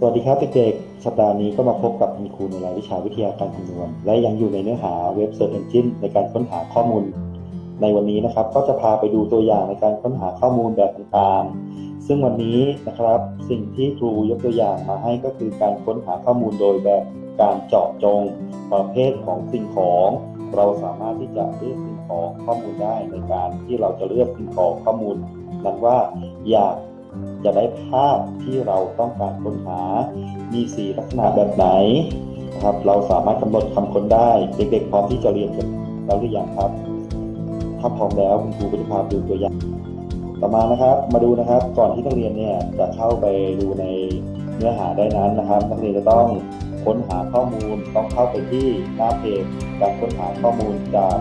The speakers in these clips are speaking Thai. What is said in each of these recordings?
สวัสดีครับเด็กๆ สัปดาห์นี้ก็มาพบกับคุณครูในรายวิชาวิทยาการคำนวณ และยังอยู่ในเนื้อหาเว็บ Search Engine ในการค้นหาข้อมูล ในวันนี้นะครับ ก็จะพาไปดูตัวอย่างในการค้นหาข้อมูลแบบต่างๆ ซึ่งวันนี้นะครับสิ่งที่ครูยกตัวอย่างมาให้ก็คือการค้นหาข้อมูลโดยแบบการเจาะจงประเภทของสิ่งของ เราสามารถที่จะเลือกสิ่งของข้อมูลได้ในการที่เราจะเลือกสิ่งของข้อมูลนั้นว่าอยาก จะได้ภาพที่เราต้องการค้นหา มีสีลักษณะแบบไหนนะครับ เราสามารถกำหนดคำค้นได้ เด็กๆพร้อมที่จะเรียนกันแล้วหรือยังครับ ถ้าพร้อมแล้วคุณครูก็จะพาดูตัวอย่าง ต่อมานะครับ มาดูนะครับ ก่อนที่นักเรียนเนี่ยจะเข้าไปดูในเนื้อหาได้นั้นนะครับ นักเรียนจะต้องค้นหาข้อมูล ต้องเข้าไปที่หน้าเพจการค้นหาข้อมูลจาก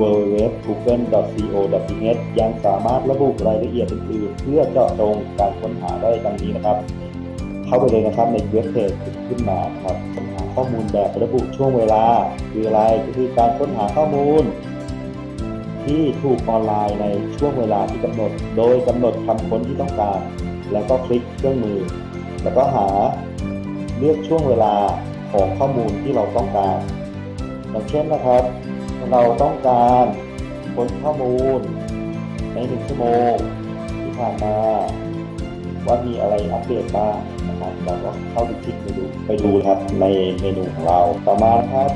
www.google.co.th ยังสามารถระบุรายละเอียดอื่นๆเพื่อเจาะจงการค้นหาได้ดังนี้นะครับ เข้าไปเลยนะครับในเว็บเพจขึ้นมาครับค้นหาข้อมูลแบบระบุช่วงเวลา คืออะไรก็คือการค้นหาข้อมูล ที่ถูกออนไลน์ในช่วงเวลาที่กำหนด โดยกำหนดคำค้นที่ต้องการ แล้วก็คลิกเครื่องมือ แล้วก็หาเลือกช่วงเวลาของข้อมูลที่เราต้องการอย่างเช่นนะครับ เราต้องการค้นข้อมูล ในหนึ่งชั่วโมงที่ผ่านมา ว่ามีอะไรอัปเดตบ้างนะครับเราก็เข้าไปคลิกไปดูไปดูครับในเมนูของเราต่อมานะครับ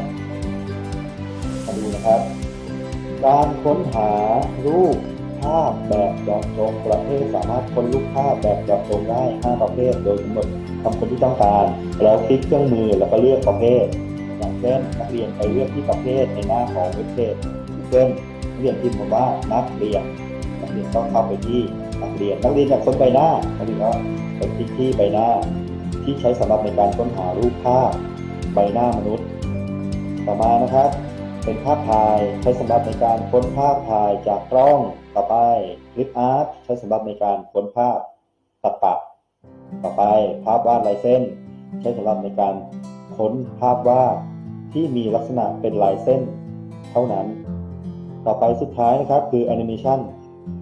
มาดูนะครับ การค้นหารูปภาพแบบเจาะจงประเภทสามารถค้นรูปภาพแบบเจาะจงได้ 5 ประเภท โดยกำหนดคำค้นที่ต้องการ แล้วคลิกเครื่องมือแล้วก็เลือกประเภท อย่างเช่นนักเรียนไปเลือกที่ประเภทในหน้าของเว็บเพจ Google นักเรียนพิมพ์คำว่านักเรียนนักเรียนต้องเข้าไปที่นักเรียน นักเรียนอยากค้นใบหน้านักเรียนก็ไปคลิกที่ใบหน้า ที่ใช้สำหรับในการค้นหารูปภาพใบหน้ามนุษย์ ต่อมานะครับ เป็นภาพถ่ายใช้สำหรับในการค้นภาพถ่ายจากกล้องต่อไปคลิปอาร์ตใช้สำหรับในการค้นภาพตัดปะต่อไปภาพวาดลายเส้น ใช้สำหรับในการค้นภาพวาด ที่มีลักษณะเป็นลายเส้นเท่านั้น ต่อไปสุดท้ายนะครับคือแอนิเมชัน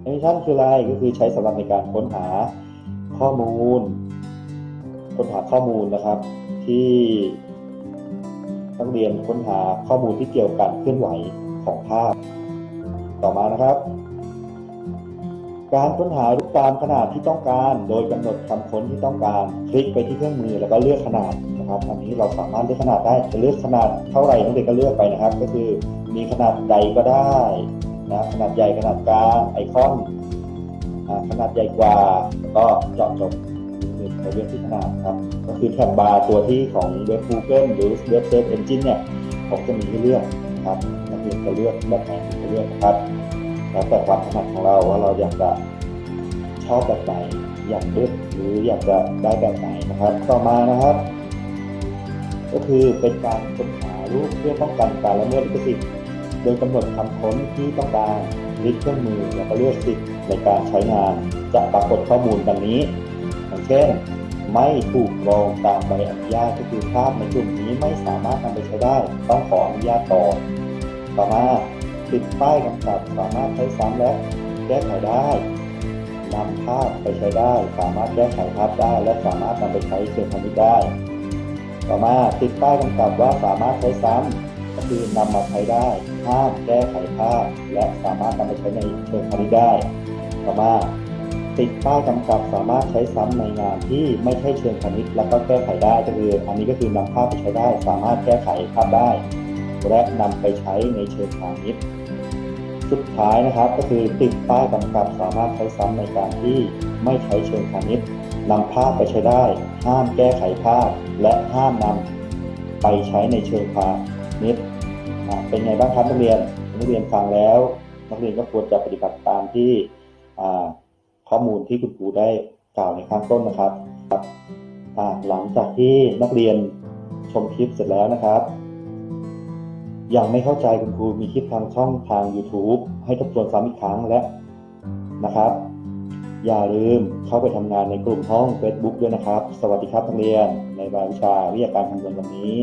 แอนิเมชันคืออะไรก็คือใช้สำหรับในการค้นหาข้อมูล ค้นหาข้อมูลนะครับ ที่นักเรียนค้นหาข้อมูลที่เกี่ยวกับการเคลื่อนไหวของภาพ ต่อมานะครับ การค้นหารูปตามขนาดที่ต้องการ โดยกำหนดคำค้นที่ต้องการ คลิกไปที่เครื่องมือแล้วก็เลือกขนาดนะครับอันนี้เราสามารถเลือกขนาดได้จะเลือกขนาดเท่าไหร่นักเรียนก็เลือกไปนะครับ ก็คือมีขนาดใดก็ได้นะขนาดใหญ่ขนาดกลางไอคอนขนาดใหญ่กว่าก็เจาะจงไปเลือกที่ขนาดครับก็คือแท็บบาร์ตัวที่ของเว็บ Google หรือเว็บ Search Engine เนี่ยผมจะมีให้เลือกนะครับนักเรียนจะเลือกแบบไหนก็เลือกนะครับ แล้วแต่ความถนัดของเราว่าเราอยากจะชอบแบบไหนอยากเลือกหรืออยากจะได้แบบไหนนะครับ ต่อมานะครับ ก็คือเป็นการค้นหารูปเพื่อป้องกันการละเมิดลิขสิทธิ์โดยกำหนดคำค้นที่ต้องการลิกเครื่องมือแล้วก็เลือกสิทธิ์ในการใช้งานจะปรากฏข้อมูลดังนี้อย่างเช่น ไม่ถูกรองตามใบอนุญาตก็คือภาพในกลุ่มนี้ไม่สามารถนำไปใช้ได้ ต้องขออนุญาตก่อต่อมา ติดป้ายกำกับสามารถใช้ซ้ำและแก้ไขได้นำภาพไปใช้ได้ สามารถแก้ไขภาพได้ และสามารถนำไปใช้เชิงพาณิชย์ได้ ต่อมาติดป้ายกำกับว่าสามารถใช้ซ้ำก็คือนำมาใช้ได้ห้ามแก้ไขภาพ และสามารถนำไปใช้ในเชิงพาณิชย์ได้ ต่อมาติดป้ายกำกับสามารถใช้ซ้ำในงานที่ไม่ใช่เชิงพาณิชย์แล้วก็แก้ไขได้ก็คืออันนี้ก็คือนำภาพไปใช้ได้ สามารถแก้ไขภาพได้ และนำไปใช้ในเชิงพาณิชย์ สุดท้ายนะครับก็คือติดป้ายกำกับสามารถใช้ซ้ำในการที่ไม่ใช้เชิงพาณิชย์นำภาพไปใช้ได้ ห้ามแก้ไขภาพ และห้ามนำไปใช้ในเชิงพาณิชย์เป็นไงบ้างครับนักเรียนนักเรียนฟังแล้ว นักเรียนก็ควรจะปฏิบัติตามที่ข้อมูลที่คุณครูได้กล่าวในข้างต้นนะครับหลังจากที่นักเรียนชมคลิปเสร็จแล้วนะครับ ยังไม่เข้าใจคุณครูมีคลิปทางช่องทาง YouTube ให้ทบทวนซ้ำอีกครั้งและนะครับ อย่าลืมเข้าไปทำงานในกลุ่มห้อง Facebook ด้วยนะครับ สวัสดีครับนักเรียนในรายวิชาวิทยาการคำนวณวันนี้